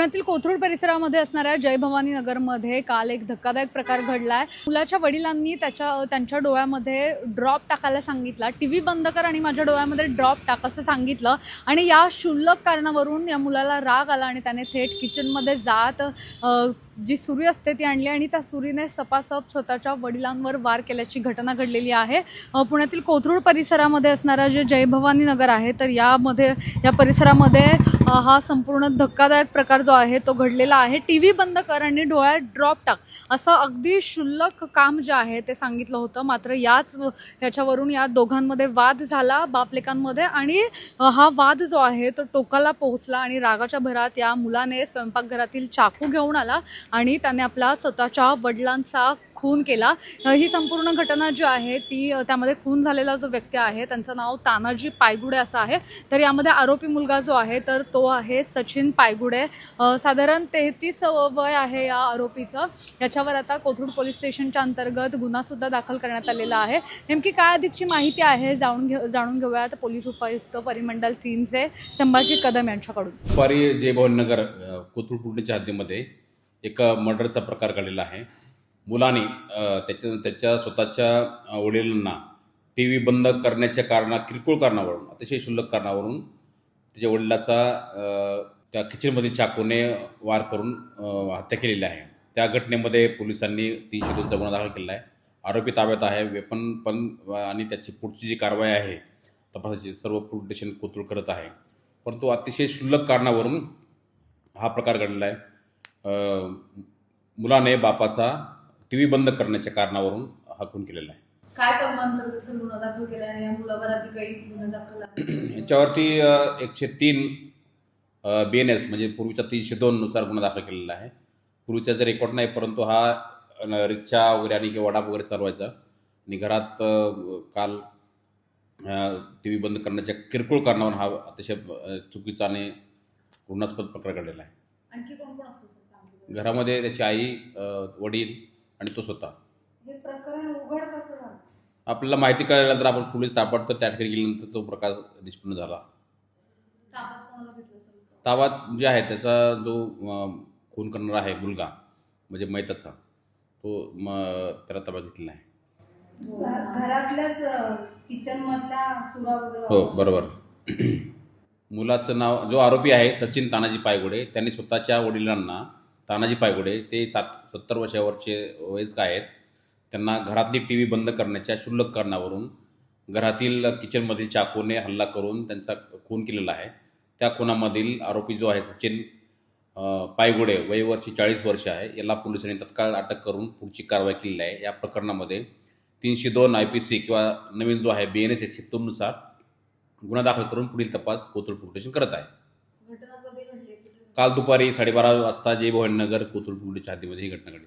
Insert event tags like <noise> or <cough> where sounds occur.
पुण्यातील कोथरूड परिसरामध्ये असणाऱ्या जय भवानी नगरमध्ये काल एक धक्कादायक प्रकार घडलाय. मुलाच्या वडिलांनी त्याच्या त्यांच्या डोळ्यामध्ये ड्रॉप टाकायला सांगितला. टी व्ही बंद कर आणि माझ्या डोळ्यामध्ये ड्रॉप टाक असं सांगितलं. आणि या क्षुल्लक कारणावरून या मुलाला राग आला आणि त्याने थेट किचनमध्ये जात जी सुरी असते ती आणली आणि त्या सुरीने सपासप स्वतःच्या वडिलांवर वार केल्याची घटना घडलेली आहे. पुण्यातील कोथरूड परिसरामध्ये असणारा जे जय भवानी नगर आहे तर यामध्ये या परिसरामध्ये हा संपूर्ण धक्कादायक प्रकार जो आहे तो घडलेला आहे. टी व्ही बंद कर आणि डोळ्यात ड्रॉप टाक. असं अगदी क्षुल्लक काम जे आहे ते सांगितलं होतं. मात्र याच ह्याच्यावरून या दोघांमध्ये वाद झाला बापलेकांमध्ये. आणि हा वाद जो आहे तो टोकाला पोहोचला आणि रागाच्या भरात या मुलाने स्वयंपाकघरातील चाकू घेऊन आला. आणि त्याने आपला स्वतःच्या वडिलांचा खून केला. ही संपूर्ण घटना जी आहे ती त्यामध्ये खून झालेला जो व्यक्ती आहे त्यांचं नाव तानाजी पायगुडे असं आहे. तर यामध्ये आरोपी मुलगा जो आहे तर तो आहे सचिन पायगुडे. साधारण तेहतीस वय आहे या आरोपीचं. याच्यावर आता कोथरूड पोलीस स्टेशनच्या अंतर्गत गुन्हासुद्धा दाखल करण्यात आलेला आहे. नेमकी काय अधिकची माहिती आहे जाणून घे जाणून घेऊयात पोलीस उपायुक्त परिमंडल तीनचे संभाजी कदम यांच्याकडून. दुपारी जयभवन नगर कोथरूड पुण्याच्या हद्दीमध्ये एक मर्डरचा प्रकार घडलेला आहे. मुलाने त्याच्या त्याच्या स्वतःच्या वडिलांना टी व्ही बंद करण्याच्या कारणा किरकोळ कारणावरून अतिशय क्षुल्लक कारणावरून त्याच्या वडिलाचा त्या खिचडीमध्ये चाकूने वार करून हत्या केलेली आहे. त्या घटनेमध्ये पोलिसांनी तीनशे दोनचा गुन्हा दाखल केला आहे. आरोपी ताब्यात आहे वेपन पण आणि त्याची पुढची जी कारवाई आहे तपासाची सर्व पोलीस स्टेशन कोथरूड करत आहे. परंतु अतिशय क्षुल्लक कारणावरून हा प्रकार घडलेला आहे. मुलाने बापाचा टी व्ही बंद करण्याच्या कारणावरून हा खून केलेला आहे काय कलमांतर्गत सर गुन्हा दाखल केला आणि या मुलावर आधी काही गुन्हा दाखल आहे? <clears throat> याच्यावरती एकशे तीन बी एन एस म्हणजे पूर्वीच्या तीनशे दोननुसार गुन्हा दाखल केलेला आहे पूर्वीचा जर रेकॉर्ड नाही परंतु हा रिक्षा वगैरे आणि किंवा वडाप वगैरे चालवायचा आणि घरात काल टी व्ही बंद करण्याच्या किरकोळ कारणावरून हा अतिशय चुकीचा आणि गुन्हास्पद प्रकार घडलेला आहे आणखी कोण कोण असतं? घरामध्ये त्याची आई वडील आणि तो स्वतः. हे प्रकरण उघड कसं झालं? आपल्याला माहिती कळल्यानंतर आपण पोलीस ताबडतोब त्या ठिकाणी गेल्यानंतर तो प्रकार निष्पन्न झाला. ताब्यात कोणाला घेतलं सर ताबात जे आहे त्याचा जो अ, खून करणारा आहे मुलगा म्हणजे मैताचा तो म त्याला ताब्यात घेतलेला आहे. घरातल्याच किचन मधल्या सुरा वगैरे हो बरोबर. मुलाचं नाव जो आरोपी आहे सचिन तानाजी पायगुडे त्यांनी स्वतःच्या वडिलांना तानाजी पायगुडे ते सात सत्तर वर्षावरचे वयस्क आहेत. त्यांना घरातली टी व्ही बंद करण्याच्या क्षुल्लक कारणावरून घरातील किचनमधील चाकूने हल्ला करून त्यांचा खून केलेला आहे. त्या खुनामधील आरोपी जो आहे सचिन पायगुडे वयवर्षी चाळीस वर्ष आहे. याला पोलिसांनी तत्काळ अटक करून पुढची कारवाई केलेली आहे. या प्रकरणामध्ये तीनशे दोन आय पी सी किंवा नवीन जो आहे बी एन एस एकशे दोननुसार गुन्हा दाखल करून पुढील तपास कोथरूड पोलीस स्टेशन करत आहे. घटना काल दुपारी साडेबारा वाजता जय भवानी कोथरूड पोलीसच्या हद्दीमध्ये ही घटना घडली.